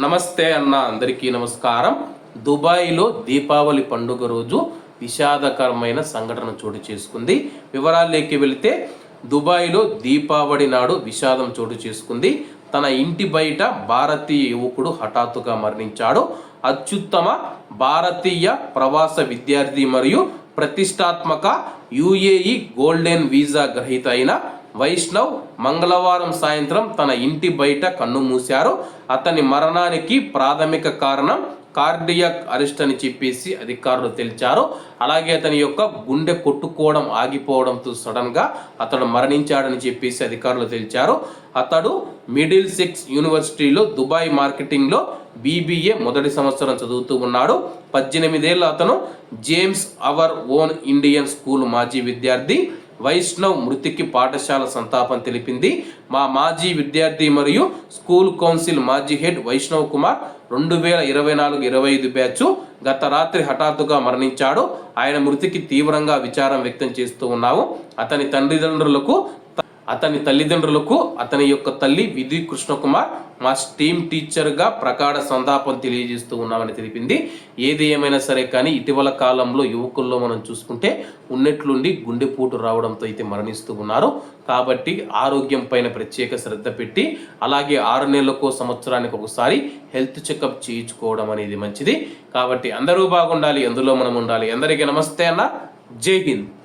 నమస్తే అన్న అందరికీ నమస్కారం. దుబాయ్లో దీపావళి పండుగ రోజు విషాదకరమైన సంఘటన చోటు చేసుకుంది. వివరాల్లోకి వెళితే దుబాయ్లో దీపావళి నాడు విషాదం చోటు చేసుకుంది. తన ఇంటి బయట భారతీయ యువకుడు హఠాత్తుగా మరణించాడు. అత్యుత్తమ భారతీయ ప్రవాస విద్యార్థి మరియు ప్రతిష్టాత్మక యుఏఈ గోల్డెన్ వీసా గ్రహీత అయిన వైష్ణవ్ మంగళవారం సాయంత్రం తన ఇంటి బయట కన్ను మూశారు. అతని మరణానికి ప్రాథమిక కారణం కార్డియాక్ అరెస్ట్ అని చెప్పేసి అధికారులు తెలిచారు. అలాగే అతని యొక్క గుండె కొట్టుకోవడం ఆగిపోవడంతో సడన్గా అతడు మరణించాడని చెప్పేసి అధికారులు తెలిచారు. అతడు మిడిల్ సిక్స్ యూనివర్సిటీలో దుబాయ్ మార్కెటింగ్లో బీబీఏ మొదటి సంవత్సరం చదువుతూ ఉన్నాడు. పద్దెనిమిదేళ్ళ అతను GEMS our own Indian school మాజీ విద్యార్థి. వైష్ణవ్ మృతికి పాఠశాల సంతాపం తెలిపింది. మా మాజీ విద్యార్థి మరియు స్కూల్ కౌన్సిల్ మాజీ హెడ్ వైష్ణవ్ కుమార్ రెండు వేల ఇరవై నాలుగు ఇరవై ఐదు బ్యాచ్ గత రాత్రి హఠాత్తుగా మరణించాడు. ఆయన మృతికి తీవ్రంగా విచారం వ్యక్తం చేస్తూ ఉన్నాము. అతని తల్లిదండ్రులకు అతని తల్లిదండ్రులకు అతని యొక్క తల్లి విధి కృష్ణకుమార్ మా స్టీమ్ టీచర్గా ప్రకాడ సంతాపం తెలియజేస్తూ ఉన్నామని తెలిపింది. ఏది ఏమైనా సరే కానీ ఇటీవల కాలంలో యువకుల్లో మనం చూసుకుంటే ఉన్నట్లుండి గుండెపోటు రావడంతో అయితే మరణిస్తూ ఉన్నారు. కాబట్టి ఆరోగ్యం పైన ప్రత్యేక శ్రద్ధ పెట్టి అలాగే ఆరు నెలలకు సంవత్సరానికి ఒకసారి హెల్త్ చెకప్ చేయించుకోవడం అనేది మంచిది. కాబట్టి అందరూ బాగుండాలి అందులో మనం ఉండాలి. అందరికీ నమస్తే అన్న. జై హింద్.